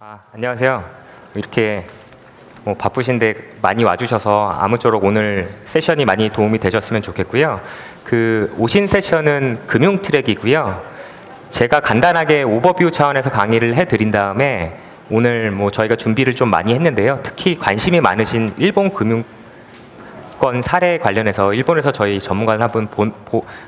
아, 안녕하세요. 이렇게 뭐 바쁘신데 많이 와주셔서 아무쪼록 오늘 세션이 많이 도움이 되셨으면 좋겠고요. 그 오신 세션은 금융 트랙이고요. 제가 간단하게 오버뷰 차원에서 강의를 해드린 다음에 오늘 뭐 저희가 준비를 좀 많이 했는데요. 특히 관심이 많으신 일본 금융 건 사례 관련해서 일본에서 저희 전문가 한분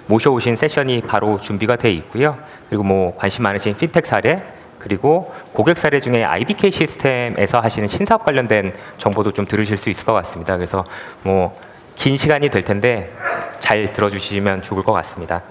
모셔오신 세션이 바로 준비가 돼 있고요. 그리고 뭐 관심 많으신 핀텍 사례 그리고 고객 사례 중에 IBK 시스템에서 하시는 신사업 관련된 정보도 좀 들으실 수 있을 것 같습니다. 그래서 뭐 긴 시간이 될 텐데 잘 들어주시면 좋을 것 같습니다.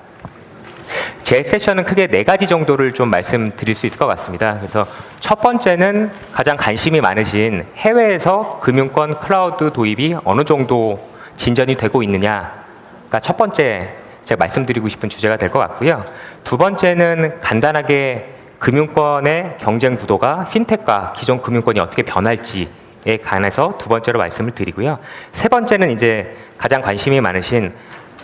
제 세션은 크게 네 가지 정도를 좀 말씀드릴 수 있을 것 같습니다. 그래서 첫 번째는 가장 관심이 많으신 해외에서 금융권 클라우드 도입이 어느 정도 진전이 되고 있느냐가 첫 번째 제가 말씀드리고 싶은 주제가 될 것 같고요. 두 번째는 간단하게 금융권의 경쟁 구도가 핀텍과 기존 금융권이 어떻게 변할지에 관해서 두 번째로 말씀을 드리고요. 세 번째는 이제 가장 관심이 많으신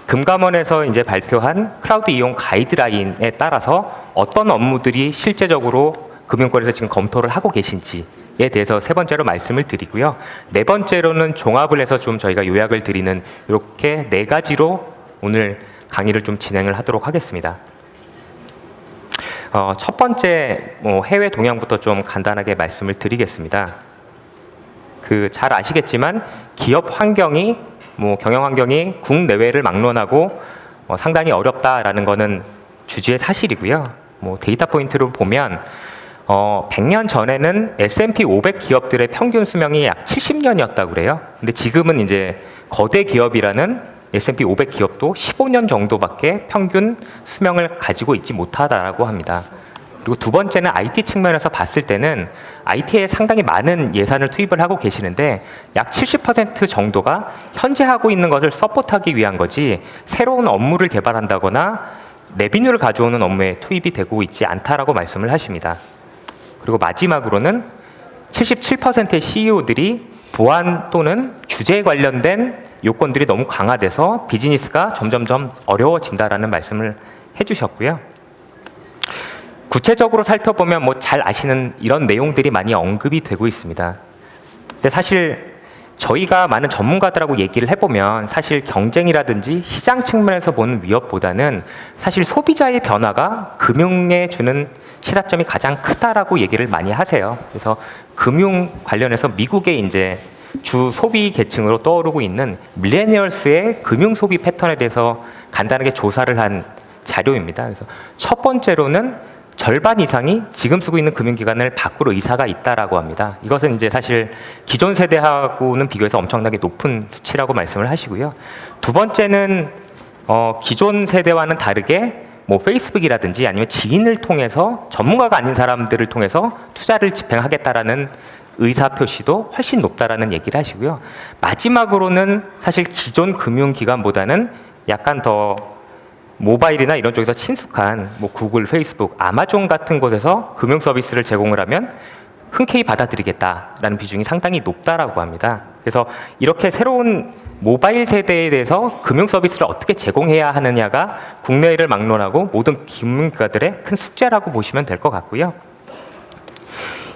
금감원에서 이제 발표한 클라우드 이용 가이드라인에 따라서 어떤 업무들이 실제적으로 금융권에서 지금 검토를 하고 계신지 에 대해서 세 번째로 말씀을 드리고요. 네 번째로는 종합을 해서 좀 저희가 요약을 드리는 이렇게 네 가지로 오늘 강의를 좀 진행을 하도록 하겠습니다. 어, 첫 번째 뭐 해외 동향부터 좀 간단하게 말씀을 드리겠습니다. 그 잘 아시겠지만 기업 환경이 뭐 경영 환경이 국내외를 막론하고 어, 상당히 어렵다라는 거는 주주의 사실이고요. 뭐 데이터 포인트로 보면 어, 100년 전에는 S&P 500 기업들의 평균 수명이 약 70년이었다고 그래요. 근데 지금은 이제 거대 기업이라는 S&P 500 기업도 15년 정도밖에 평균 수명을 가지고 있지 못하다라고 합니다. 그리고 두 번째는 IT 측면에서 봤을 때는 IT에 상당히 많은 예산을 투입을 하고 계시는데 약 70% 정도가 현재 하고 있는 것을 서포트하기 위한 거지 새로운 업무를 개발한다거나 레비뉴를 가져오는 업무에 투입이 되고 있지 않다라고 말씀을 하십니다. 그리고 마지막으로는 77%의 CEO들이 보안 또는 규제에 관련된 요건들이 너무 강화돼서 비즈니스가 점점점 어려워진다라는 말씀을 해주셨고요. 구체적으로 살펴보면 뭐 잘 아시는 이런 내용들이 많이 언급이 되고 있습니다. 근데 사실 저희가 많은 전문가들하고 얘기를 해보면 사실 경쟁이라든지 시장 측면에서 보는 위협보다는 사실 소비자의 변화가 금융에 주는 시사점이 가장 크다라고 얘기를 많이 하세요. 그래서 금융 관련해서 미국의 이제 주 소비 계층으로 떠오르고 있는 밀레니얼스의 금융 소비 패턴에 대해서 간단하게 조사를 한 자료입니다. 그래서 첫 번째로는 절반 이상이 지금 쓰고 있는 금융기관을 바꿀 의사가 있다라고 합니다. 이것은 이제 사실 기존 세대하고는 비교해서 엄청나게 높은 수치라고 말씀을 하시고요. 두 번째는 어, 기존 세대와는 다르게 뭐 페이스북이라든지 아니면 지인을 통해서 전문가가 아닌 사람들을 통해서 투자를 집행하겠다라는 의사 표시도 훨씬 높다라는 얘기를 하시고요. 마지막으로는 사실 기존 금융기관보다는 약간 더 모바일이나 이런 쪽에서 친숙한 뭐 구글, 페이스북, 아마존 같은 곳에서 금융 서비스를 제공을 하면 흔쾌히 받아들이겠다라는 비중이 상당히 높다라고 합니다. 그래서 이렇게 새로운 모바일 세대에 대해서 금융 서비스를 어떻게 제공해야 하느냐가 국내를 막론하고 모든 금융가들의 큰 숙제라고 보시면 될 것 같고요.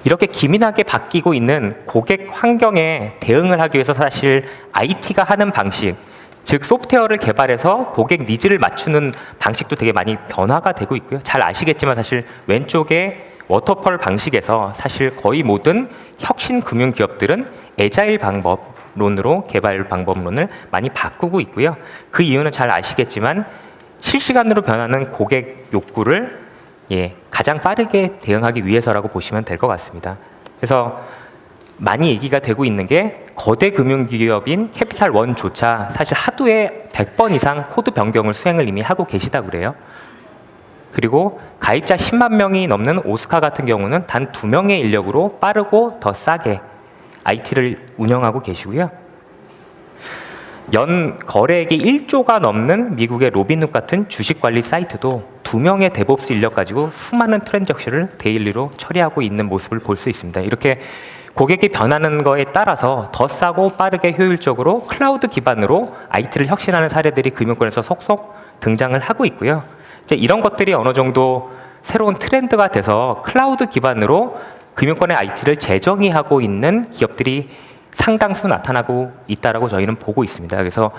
이렇게 기민하게 바뀌고 있는 고객 환경에 대응을 하기 위해서 사실 IT가 하는 방식, 즉 소프트웨어를 개발해서 고객 니즈를 맞추는 방식도 되게 많이 변화가 되고 있고요. 잘 아시겠지만 사실 왼쪽에 워터펄 방식에서 사실 거의 모든 혁신 금융 기업들은 에자일 방법론으로 개발 방법론을 많이 바꾸고 있고요. 그 이유는 잘 아시겠지만 실시간으로 변하는 고객 욕구를 예, 가장 빠르게 대응하기 위해서라고 보시면 될 것 같습니다. 그래서 많이 얘기가 되고 있는 게 거대 금융기업인 캐피탈 원조차 사실 하루에 100번 이상 코드 변경을 수행을 이미 하고 계시다 그래요. 그리고 가입자 10만 명이 넘는 오스카 같은 경우는 단 두 명의 인력으로 빠르고 더 싸게 IT를 운영하고 계시고요. 연 거래액이 1조가 넘는 미국의 로빈훗 같은 주식 관리 사이트도 두 명의 데브옵스 인력 가지고 수많은 트랜잭션을 데일리로 처리하고 있는 모습을 볼 수 있습니다. 이렇게 고객이 변하는 거에 따라서 더 싸고 빠르게 효율적으로 클라우드 기반으로 IT를 혁신하는 사례들이 금융권에서 속속 등장을 하고 있고요. 이제 이런 것들이 어느 정도 새로운 트렌드가 돼서 클라우드 기반으로 금융권의 IT를 재정의 하고 있는 기업들이 상당수 나타나고 있다라고 저희는 보고 있습니다. 그래서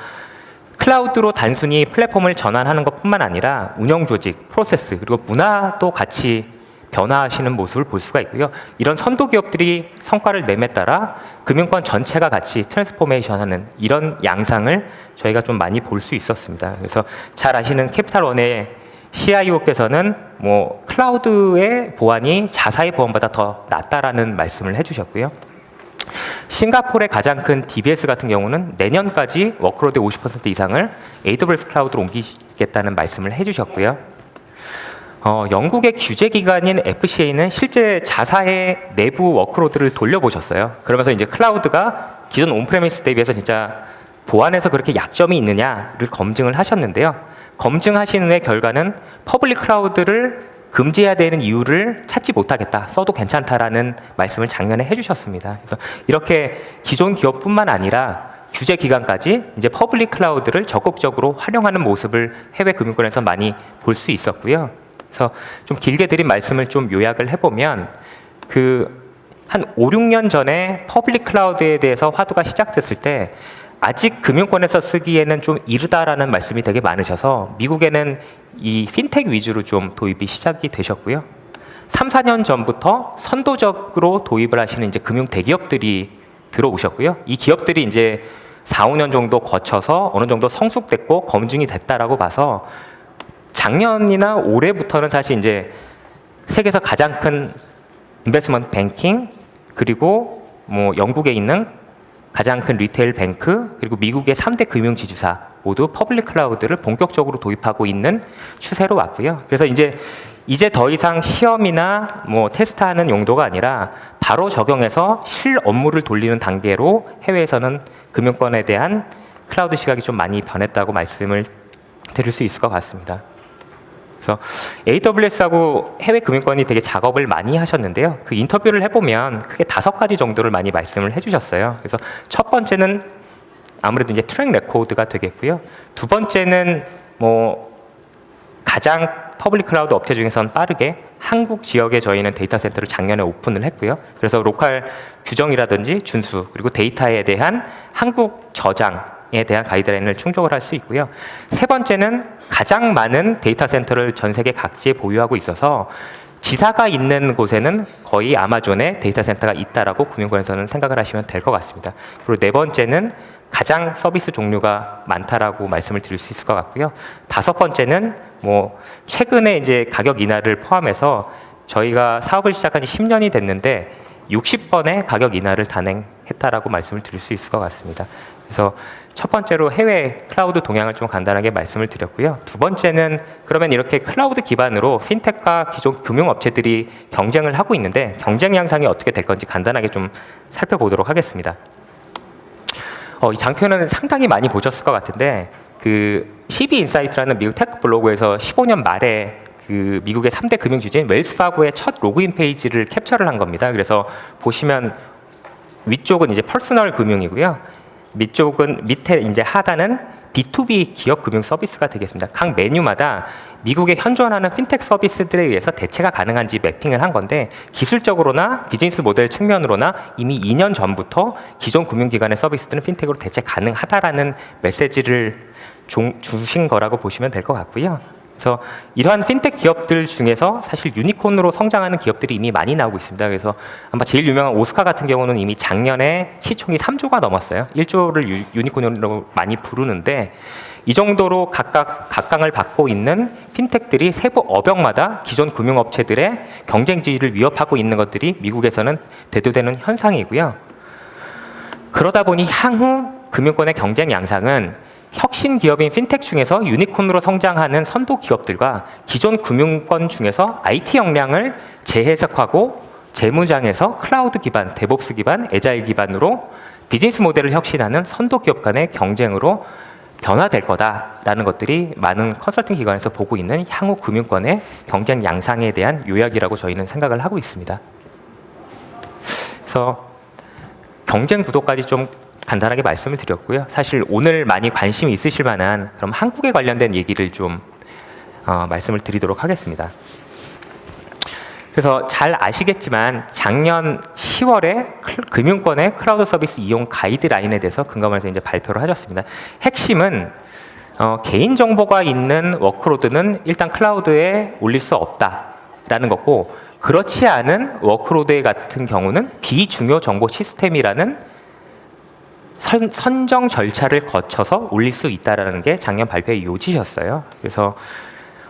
클라우드로 단순히 플랫폼을 전환하는 것뿐만 아니라 운영 조직, 프로세스 그리고 문화도 같이 변화하시는 모습을 볼 수가 있고요. 이런 선도 기업들이 성과를 내에 따라 금융권 전체가 같이 트랜스포메이션하는 이런 양상을 저희가 좀 많이 볼 수 있었습니다. 그래서 잘 아시는 캐피탈원의 CIO께서는 뭐 클라우드의 보안이 자사의 보안보다 더 낫다라는 말씀을 해주셨고요. 싱가포르의 가장 큰 DBS 같은 경우는 내년까지 워크로드의 50% 이상을 AWS 클라우드로 옮기겠다는 말씀을 해주셨고요. 어, 영국의 규제 기관인 FCA는 실제 자사의 내부 워크로드를 돌려보셨어요. 그러면서 이제 클라우드가 기존 온프레미스 대비해서 진짜 보안에서 그렇게 약점이 있느냐를 검증을 하셨는데요. 검증하신 후의 결과는 퍼블릭 클라우드를 금지해야 되는 이유를 찾지 못하겠다. 써도 괜찮다라는 말씀을 작년에 해주셨습니다. 그래서 이렇게 기존 기업뿐만 아니라 규제 기관까지 이제 퍼블릭 클라우드를 적극적으로 활용하는 모습을 해외 금융권에서 많이 볼 수 있었고요. 그래서 좀 길게 드린 말씀을 좀 요약을 해보면 그 한 5, 6년 전에 퍼블릭 클라우드에 대해서 화두가 시작됐을 때 아직 금융권에서 쓰기에는 좀 이르다라는 말씀이 되게 많으셔서 미국에는 이 핀텍 위주로 좀 도입이 시작이 되셨고요. 3, 4년 전부터 선도적으로 도입을 하시는 이제 금융 대기업들이 들어오셨고요. 이 기업들이 이제 4, 5년 정도 거쳐서 어느 정도 성숙됐고 검증이 됐다라고 봐서 작년이나 올해부터는 사실 이제 세계에서 가장 큰 인베스먼트 뱅킹 그리고 뭐 영국에 있는 가장 큰 리테일 뱅크 그리고 미국의 3대 금융 지주사 모두 퍼블릭 클라우드를 본격적으로 도입하고 있는 추세로 왔고요. 그래서 이제 이제 더 이상 시험이나 뭐 테스트하는 용도가 아니라 바로 적용해서 실 업무를 돌리는 단계로 해외에서는 금융권에 대한 클라우드 시각이 좀 많이 변했다고 말씀을 드릴 수 있을 것 같습니다. 그래서 AWS하고 해외 금융권이 되게 작업을 많이 하셨는데요. 그 인터뷰를 해보면 크게 다섯 가지 정도를 많이 말씀을 해주셨어요. 그래서 첫 번째는 아무래도 이제 트랙 레코드가 되겠고요. 두 번째는 뭐 가장 퍼블릭 클라우드 업체 중에서는 빠르게 한국 지역에 저희는 데이터 센터를 작년에 오픈을 했고요. 그래서 로컬 규정이라든지 준수 그리고 데이터에 대한 한국 저장에 대한 가이드라인을 충족을 할 수 있고요. 세 번째는 가장 많은 데이터 센터를 전 세계 각지에 보유하고 있어서 지사가 있는 곳에는 거의 아마존에 데이터 센터가 있다라고 금융권에서는 생각을 하시면 될 것 같습니다. 그리고 네 번째는 가장 서비스 종류가 많다라고 말씀을 드릴 수 있을 것 같고요. 다섯 번째는 뭐 최근에 이제 가격 인하를 포함해서 저희가 사업을 시작한 지 10년이 됐는데 60번의 가격 인하를 단행했다라고 말씀을 드릴 수 있을 것 같습니다. 그래서 첫 번째로 해외 클라우드 동향을 좀 간단하게 말씀을 드렸고요. 두 번째는 그러면 이렇게 클라우드 기반으로 핀텍과 기존 금융업체들이 경쟁을 하고 있는데 경쟁 양상이 어떻게 될 건지 간단하게 좀 살펴보도록 하겠습니다. 어, 이 장표는 상당히 많이 보셨을 것 같은데 그 CB 인사이트라는 미국 테크 블로그에서 15년 말에 그 미국의 3대 금융 주주인 웰스파고의 첫 로그인 페이지를 캡처를 한 겁니다. 그래서 보시면 위쪽은 이제 퍼스널 금융이고요. 밑쪽은 밑에 이제 하단은 B2B 기업 금융 서비스가 되겠습니다. 각 메뉴마다 미국에 현존하는 핀텍 서비스들에 의해서 대체가 가능한지 매핑을 한 건데 기술적으로나 비즈니스 모델 측면으로나 이미 2년 전부터 기존 금융기관의 서비스들은 핀텍으로 대체 가능하다라는 메시지를 종, 주신 거라고 보시면 될 것 같고요. 그래서 이러한 핀텍 기업들 중에서 사실 유니콘으로 성장하는 기업들이 이미 많이 나오고 있습니다. 그래서 아마 제일 유명한 오스카 같은 경우는 이미 작년에 시총이 3조가 넘었어요. 1조를 유, 유니콘으로 많이 부르는데 이 정도로 각각 각광을 받고 있는 핀텍들이 세부 업역마다 기존 금융업체들의 경쟁지를 위협하고 있는 것들이 미국에서는 대두되는 현상이고요. 그러다 보니 향후 금융권의 경쟁 양상은 혁신 기업인 핀텍 중에서 유니콘으로 성장하는 선도 기업들과 기존 금융권 중에서 IT 역량을 재해석하고 재무장에서 클라우드 기반, 데복스 기반, 에자일 기반으로 비즈니스 모델을 혁신하는 선도 기업 간의 경쟁으로 변화될 거다라는 것들이 많은 컨설팅 기관에서 보고 있는 향후 금융권의 경쟁 양상에 대한 요약이라고 저희는 생각을 하고 있습니다. 그래서 경쟁 구도까지 좀 간단하게 말씀을 드렸고요. 사실 오늘 많이 관심이 있으실 만한 그럼 한국에 관련된 얘기를 좀 어, 말씀을 드리도록 하겠습니다. 그래서 잘 아시겠지만 작년 10월에 금융권의 클라우드 서비스 이용 가이드라인에 대해서 금감원에서 이제 발표를 하셨습니다. 핵심은 어, 개인 정보가 있는 워크로드는 일단 클라우드에 올릴 수 없다라는 거고 그렇지 않은 워크로드 같은 경우는 비중요 정보 시스템이라는 선, 선정 절차를 거쳐서 올릴 수 있다라는 게 작년 발표의 요지셨어요. 그래서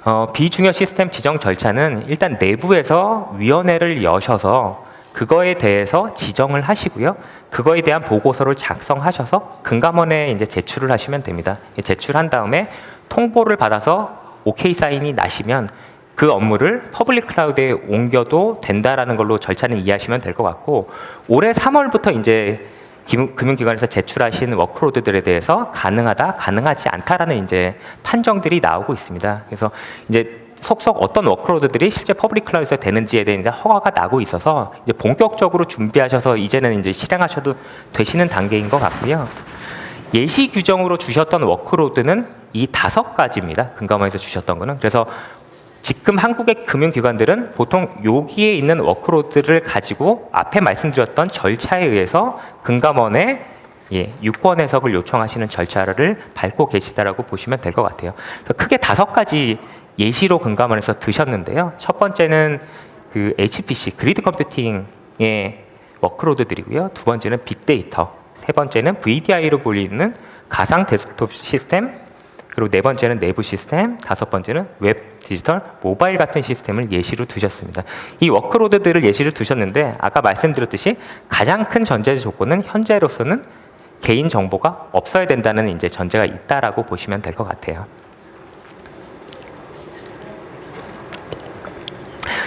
어, 비중요 시스템 지정 절차는 일단 내부에서 위원회를 여셔서 그거에 대해서 지정을 하시고요. 그거에 대한 보고서를 작성하셔서 금감원에 이제 제출을 하시면 됩니다. 제출한 다음에 통보를 받아서 오케이 사인이 나시면 그 업무를 퍼블릭 클라우드에 옮겨도 된다라는 걸로 절차는 이해하시면 될 것 같고 올해 3월부터 이제 김- 금융기관에서 제출하신 워크로드들에 대해서 가능하다, 가능하지 않다라는 이제 판정들이 나오고 있습니다. 그래서 이제 속속 어떤 워크로드들이 실제 퍼블릭 클라우드에서 되는지에 대한 허가가 나고 있어서 이제 본격적으로 준비하셔서 이제는 이제 실행하셔도 되시는 단계인 것 같고요. 예시 규정으로 주셨던 워크로드는 이 다섯 가지입니다. 금감원에서 주셨던 거는 그래서 지금 한국의 금융기관들은 보통 여기에 있는 워크로드를 가지고 앞에 말씀드렸던 절차에 의해서 금감원에 예, 유권 해석을 요청하시는 절차를 밟고 계시다라고 보시면 될 것 같아요. 크게 다섯 가지 예시로 금감원에서 드셨는데요. 첫 번째는 그 HPC 그리드 컴퓨팅의 워크로드들이고요. 두 번째는 빅데이터, 세 번째는 VDI로 불리는 가상 데스크톱 시스템, 그리고 네 번째는 내부 시스템, 다섯 번째는 웹, 디지털, 모바일 같은 시스템을 예시로 두셨습니다. 이 워크로드들을 예시로 두셨는데 아까 말씀드렸듯이 가장 큰 전제 조건은 현재로서는 개인 정보가 없어야 된다는 이제 전제가 있다라고 보시면 될 것 같아요.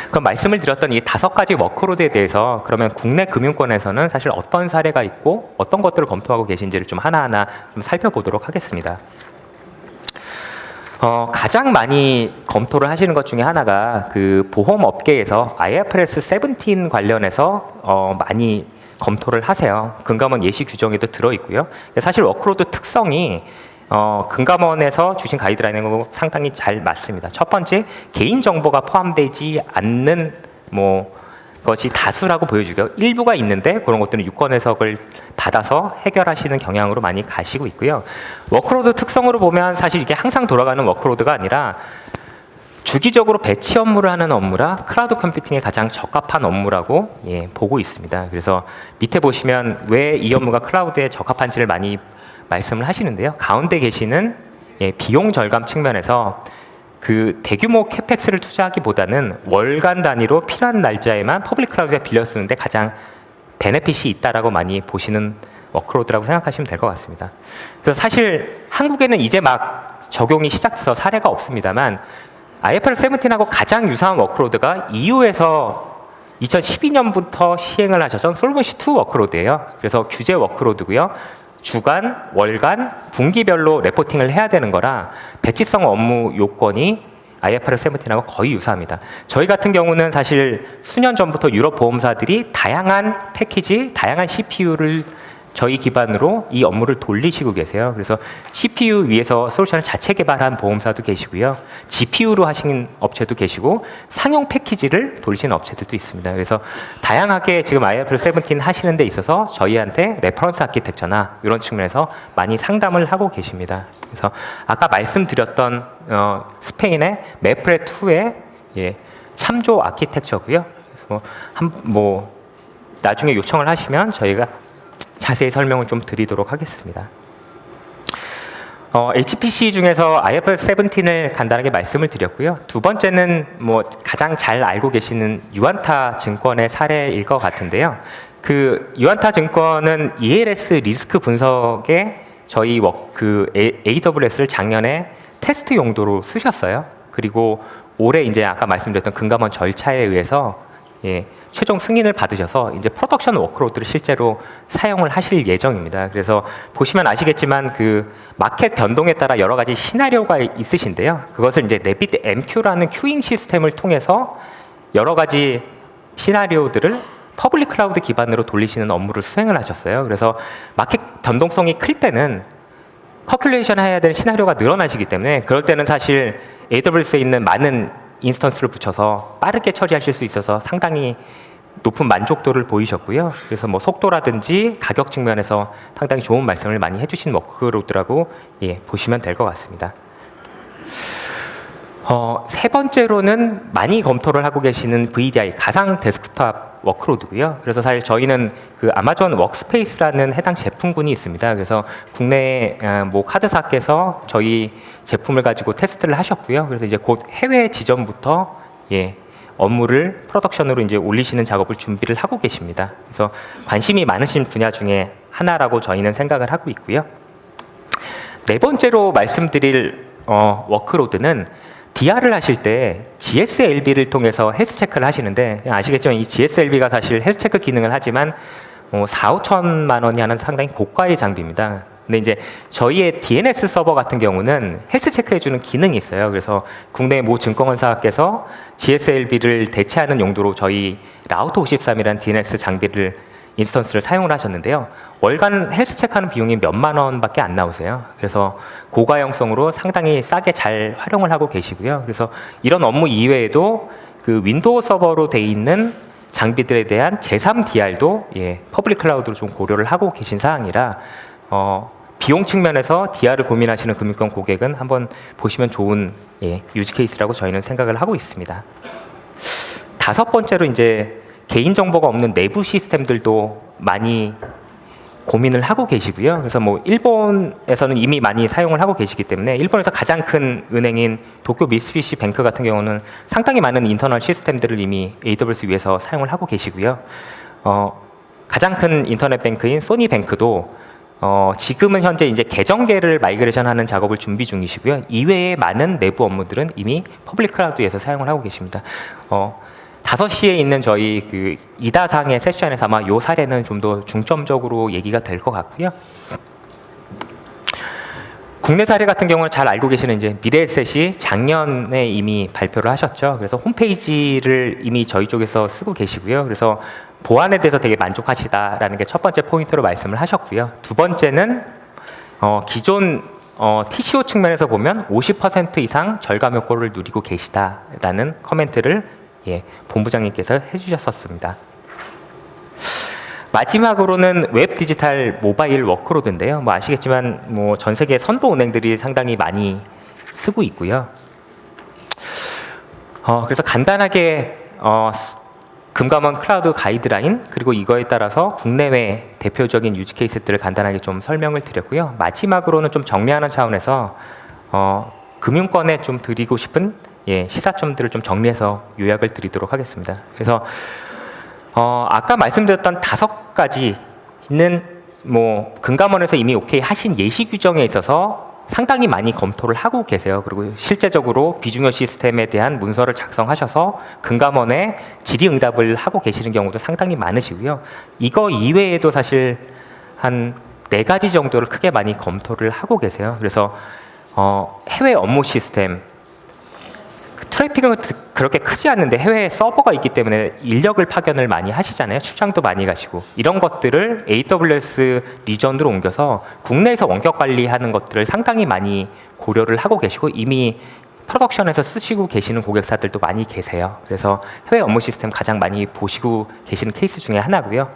그럼 말씀을 드렸던 이 다섯 가지 워크로드에 대해서 그러면 국내 금융권에서는 사실 어떤 사례가 있고 어떤 것들을 검토하고 계신지를 좀 하나하나 좀 살펴보도록 하겠습니다. 어, 가장 많이 검토를 하시는 것 중에 하나가 그 보험 업계에서 IFRS 17 관련해서 어, 많이 검토를 하세요. 금감원 예시 규정에도 들어 있고요. 사실 워크로드 특성이 어, 금감원에서 주신 가이드라인하고 상당히 잘 맞습니다. 첫 번째 개인 정보가 포함되지 않는 뭐 것이 다수라고 보여주고요. 일부가 있는데 그런 것들은 유권 해석을 받아서 해결하시는 경향으로 많이 가시고 있고요. 워크로드 특성으로 보면 사실 이게 항상 돌아가는 워크로드가 아니라 주기적으로 배치 업무를 하는 업무라 클라우드 컴퓨팅에 가장 적합한 업무라고 예, 보고 있습니다. 그래서 밑에 보시면 왜 이 업무가 클라우드에 적합한지를 많이 말씀을 하시는데요. 가운데 계시는 예, 비용 절감 측면에서 그 대규모 캐펙스를 투자하기보다는 월간 단위로 필요한 날짜에만 퍼블릭 클라우드에 빌려 쓰는데 가장 베네핏이 있다라고 많이 보시는 워크로드라고 생각하시면 될 것 같습니다. 그래서 사실 한국에는 이제 막 적용이 시작돼서 사례가 없습니다만 IFRS 17하고 가장 유사한 워크로드가 EU에서 2012년부터 시행을 하셨던 솔ven시 2 워크로드예요. 그래서 규제 워크로드고요. 주간, 월간, 분기별로 레포팅을 해야 되는 거라 배치성 업무 요건이 IFRS 17하고 거의 유사합니다. 저희 같은 경우는 사실 수년 전부터 유럽 보험사들이 다양한 패키지, 다양한 CPU를 저희 기반으로 이 업무를 돌리시고 계세요. 그래서 CPU 위에서 솔루션을 자체 개발한 보험사도 계시고요. GPU로 하시는 업체도 계시고 상용 패키지를 돌리시는 업체들도 있습니다. 그래서 다양하게 지금 IFRS 17 하시는 데 있어서 저희한테 레퍼런스 아키텍처나 이런 측면에서 많이 상담을 하고 계십니다. 그래서 아까 말씀드렸던 어, 스페인의 메프레 2의 예, 참조 아키텍처고요. 그래서 한뭐 나중에 요청을 하시면 저희가 자세히 설명을 좀 드리도록 하겠습니다. 어, HPC 중에서 IFRS 17을 간단하게 말씀을 드렸고요. 두 번째는 뭐 가장 잘 알고 계시는 유안타 증권의 사례일 것 같은데요. 그 유안타 증권은 ELS 리스크 분석에 저희 워- 그 AWS를 작년에 테스트 용도로 쓰셨어요. 그리고 올해 이제 아까 말씀드렸던 금감원 절차에 의해서 예, 최종 승인을 받으셔서 이제 프로덕션 워크로드를 실제로 사용을 하실 예정입니다. 그래서 보시면 아시겠지만 그 마켓 변동에 따라 여러 가지 시나리오가 있으신데요. 그것을 이제 레빗 MQ라는 큐잉 시스템을 통해서 여러 가지 시나리오들을 퍼블릭 클라우드 기반으로 돌리시는 업무를 수행을 하셨어요. 그래서 마켓 변동성이 클 때는 커큘레이션 해야 되는 시나리오가 늘어나시기 때문에 그럴 때는 사실 AWS에 있는 많은 인스턴스를 붙여서 빠르게 처리하실 수 있어서 상당히 높은 만족도를 보이셨고요. 그래서 뭐 속도라든지 가격 측면에서 상당히 좋은 말씀을 많이 해주신 워크로드라고 예, 보시면 될 것 같습니다. 어, 세 번째로는 많이 검토를 하고 계시는 VDI 가상 데스크탑 워크로드고요. 그래서 사실 저희는 그 아마존 워크스페이스라는 해당 제품군이 있습니다. 그래서 국내 아, 뭐 카드사께서 저희 제품을 가지고 테스트를 하셨고요. 그래서 이제 곧 해외 지점부터 예, 업무를 프로덕션으로 이제 올리시는 작업을 준비를 하고 계십니다. 그래서 관심이 많으신 분야 중에 하나라고 저희는 생각을 하고 있고요. 네 번째로 말씀드릴 어, 워크로드는 DR을 하실 때 GSLB를 통해서 헬스 체크를 하시는데 아시겠지만 이 GSLB가 사실 헬스 체크 기능을 하지만 어, 4, 5천만 원이 하는 상당히 고가의 장비입니다. 근데 이제 저희의 DNS 서버 같은 경우는 헬스 체크해주는 기능이 있어요. 그래서 국내 모 증권사께서 GSLB를 대체하는 용도로 저희 라우터 53이라는 DNS 장비를 인스턴스를 사용을 하셨는데요. 월간 헬스 체크하는 비용이 몇만 원밖에 안 나오세요. 그래서 고가형성으로 상당히 싸게 잘 활용을 하고 계시고요. 그래서 이런 업무 이외에도 그 윈도우 서버로 돼 있는 장비들에 대한 제3DR도 예, 퍼블릭 클라우드로 좀 고려를 하고 계신 사항이라 어, 비용 측면에서 DR을 고민하시는 금융권 고객은 한번 보시면 좋은 예, 유지 케이스라고 저희는 생각을 하고 있습니다. 다섯 번째로 이제 개인 정보가 없는 내부 시스템들도 많이 고민을 하고 계시고요. 그래서 뭐 일본에서는 이미 많이 사용을 하고 계시기 때문에 일본에서 가장 큰 은행인 도쿄 미쓰비시 뱅크 같은 경우는 상당히 많은 인터널 시스템들을 이미 AWS 위에서 사용을 하고 계시고요. 어, 가장 큰 인터넷 뱅크인 소니 뱅크도 어, 지금은 현재 이제 계정계를 마이그레이션하는 작업을 준비 중이시고요. 이외의 많은 내부 업무들은 이미 퍼블릭 클라우드에서 사용을 하고 계십니다. 어, 5시에 있는 저희 그 이다상의 세션에서 아마 요 사례는 좀 더 중점적으로 얘기가 될 것 같고요. 국내 사례 같은 경우는 잘 알고 계시는 이제 미래에셋이 작년에 이미 발표를 하셨죠. 그래서 홈페이지를 이미 저희 쪽에서 쓰고 계시고요. 그래서 보안에 대해서 되게 만족하시다라는 게 첫 번째 포인트로 말씀을 하셨고요. 두 번째는 어, 기존 어, TCO 측면에서 보면 50% 이상 절감 효과를 누리고 계시다라는 커멘트를 예, 본부장님께서 해주셨었습니다. 마지막으로는 웹 디지털 모바일 워크로드인데요. 뭐 아시겠지만 뭐 전 세계 선도 은행들이 상당히 많이 쓰고 있고요. 어, 그래서 간단하게 어, 스- 금감원 클라우드 가이드라인 그리고 이거에 따라서 국내외 대표적인 유지 케이스들을 간단하게 좀 설명을 드렸고요. 마지막으로는 좀 정리하는 차원에서 어, 금융권에 좀 드리고 싶은 예, 시사점들을 좀 정리해서 요약을 드리도록 하겠습니다. 그래서 어, 아까 말씀드렸던 다섯 가지는 뭐 금감원에서 이미 오케이 하신 예시 규정에 있어서 상당히 많이 검토를 하고 계세요. 그리고 실제적으로 비중요 시스템에 대한 문서를 작성하셔서 금감원에 질의응답을 하고 계시는 경우도 상당히 많으시고요. 이거 이외에도 사실 한 네 가지 정도를 크게 많이 검토를 하고 계세요. 그래서 어, 해외 업무 시스템, 그 트래픽은 그- 그렇게 크지 않는데 해외에 서버가 있기 때문에 인력을 파견을 많이 하시잖아요. 출장도 많이 가시고 이런 것들을 AWS 리전으로 옮겨서 국내에서 원격 관리하는 것들을 상당히 많이 고려를 하고 계시고 이미 프로덕션에서 쓰시고 계시는 고객사들도 많이 계세요. 그래서 해외 업무 시스템 가장 많이 보시고 계시는 케이스 중에 하나고요.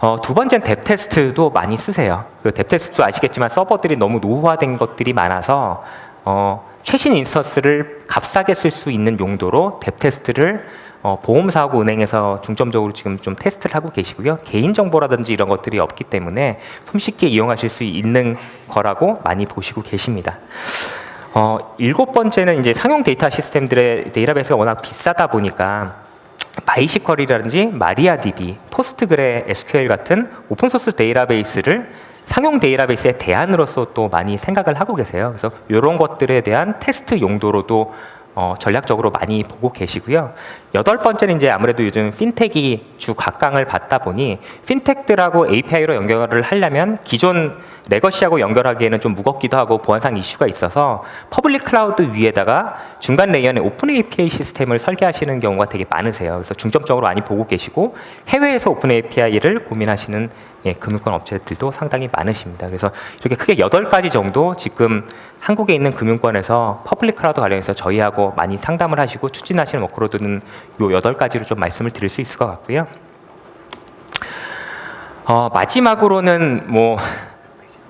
어, 두 번째는 뎁 테스트도 많이 쓰세요. 그뎁 테스트도 아시겠지만 서버들이 너무 노후화된 것들이 많아서 어, 최신 인스턴스를 값싸게 쓸 수 있는 용도로 뎁 테스트를 어, 보험사하고 은행에서 중점적으로 지금 좀 테스트를 하고 계시고요. 개인 정보라든지 이런 것들이 없기 때문에 손쉽게 이용하실 수 있는 거라고 많이 보시고 계십니다. 어, 일곱 번째는 이제 상용 데이터 시스템들의 데이터베이스가 워낙 비싸다 보니까 마이시컬이라든지 마리아DB, 포스트그레 SQL 같은 오픈소스 데이터베이스를 상용 데이터베이스의 대안으로서 또 많이 생각을 하고 계세요. 그래서 이런 것들에 대한 테스트 용도로도 어, 전략적으로 많이 보고 계시고요. 여덟 번째는 이제 아무래도 요즘 핀텍이 주 각광을 받다 보니 핀텍들하고 API로 연결을 하려면 기존 레거시하고 연결하기에는 좀 무겁기도 하고 보안상 이슈가 있어서 퍼블릭 클라우드 위에다가 중간 레이어의 오픈 API 시스템을 설계하시는 경우가 되게 많으세요. 그래서 중점적으로 많이 보고 계시고 해외에서 오픈 API를 고민하시는 예, 금융권 업체들도 상당히 많으십니다. 그래서 이렇게 크게 여덟 가지 정도 지금 한국에 있는 금융권에서 퍼블릭 클라우드 관련해서 저희하고 많이 상담을 하시고 추진하시는 워크로드는 요 여덟 가지로 좀 말씀을 드릴 수 있을 것 같고요. 어, 마지막으로는 뭐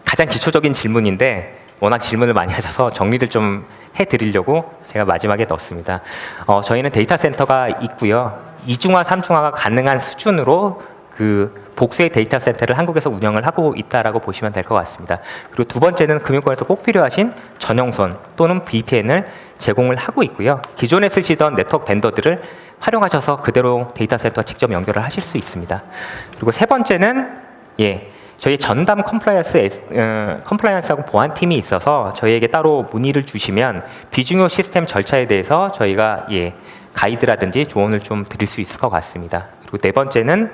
가장 기초적인 질문인데 워낙 질문을 많이 하셔서 정리를 좀 해드리려고 제가 마지막에 넣었습니다. 어, 저희는 데이터 센터가 있고요. 이중화, 삼중화가 가능한 수준으로 그 복수의 데이터 센터를 한국에서 운영을 하고 있다라고 보시면 될 것 같습니다. 그리고 두 번째는 금융권에서 꼭 필요하신 전용선 또는 VPN을 제공을 하고 있고요. 기존에 쓰시던 네트워크 벤더들을 활용하셔서 그대로 데이터 센터와 직접 연결을 하실 수 있습니다. 그리고 세 번째는 예, 저희 전담 컴플라이언스 어, 컴플라이언스하고 보안 팀이 있어서 저희에게 따로 문의를 주시면 비중요 시스템 절차에 대해서 저희가 예, 가이드라든지 조언을 좀 드릴 수 있을 것 같습니다. 그리고 네 번째는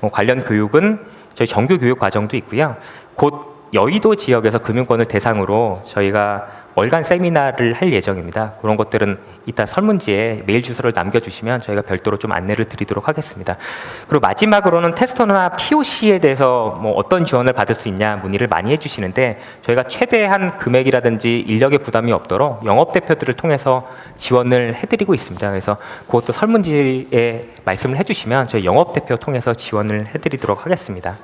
뭐 관련 교육은 저희 정규 교육 과정도 있고요. 곧 여의도 지역에서 금융권을 대상으로 저희가 월간 세미나를 할 예정입니다. 그런 것들은 이따 설문지에 메일 주소를 남겨주시면 저희가 별도로 좀 안내를 드리도록 하겠습니다. 그리고 마지막으로는 테스터나 POC에 대해서 뭐 어떤 지원을 받을 수 있냐 문의를 많이 해주시는데 저희가 최대한 금액이라든지 인력의 부담이 없도록 영업 대표들을 통해서 지원을 해드리고 있습니다. 그래서 그것도 설문지에 말씀을 해주시면 저희 영업 대표 통해서 지원을 해드리도록 하겠습니다.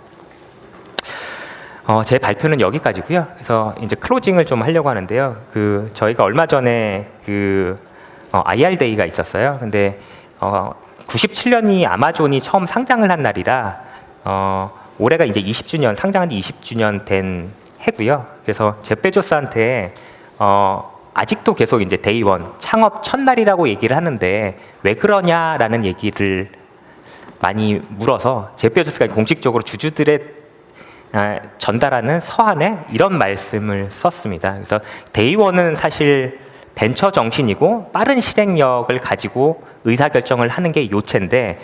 어, 제 발표는 여기까지고요. 그래서 이제 클로징을 좀 하려고 하는데요. 그 저희가 얼마 전에 그 어, IR 데이가 있었어요. 근데 어, 97년이 아마존이 처음 상장을 한 날이라 어, 올해가 이제 20주년 상장한 지 20주년 된 해고요. 그래서 제페조스한테 어, 아직도 계속 이제 데이원 창업 첫날이라고 얘기를 하는데 왜 그러냐라는 얘기를 많이 물어서 제페조스가 공식적으로 주주들의 아, 전달하는 서한에 이런 말씀을 썼습니다. 그래서 데이원은 사실 벤처 정신이고 빠른 실행력을 가지고 의사결정을 하는 게 요체인데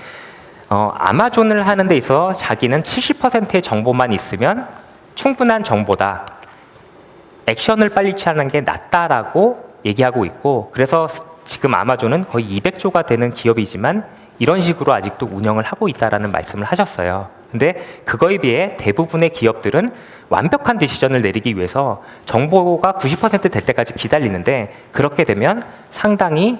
어, 아마존을 하는 데 있어 자기는 70%의 정보만 있으면 충분한 정보다. 액션을 빨리 취하는 게 낫다라고 얘기하고 있고 그래서 지금 아마존은 거의 200조가 되는 기업이지만 이런 식으로 아직도 운영을 하고 있다라는 말씀을 하셨어요. 근데 그거에 비해 대부분의 기업들은 완벽한 디시전을 내리기 위해서 정보가 90%될 때까지 기다리는데 그렇게 되면 상당히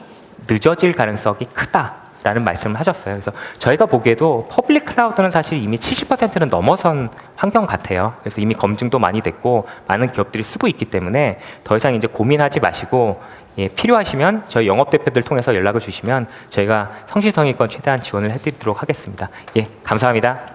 늦어질 가능성이 크다 라는 말씀을 하셨어요. 그래서 저희가 보기에도 퍼블릭 클라우드는 사실 이미 70%는 넘어선 환경 같아요. 그래서 이미 검증도 많이 됐고 많은 기업들이 쓰고 있기 때문에 더 이상 이제 고민하지 마시고 예, 필요하시면 저희 영업 대표들 통해서 연락을 주시면 저희가 성실성의권 최대한 지원을 해드리도록 하겠습니다. 예, 감사합니다.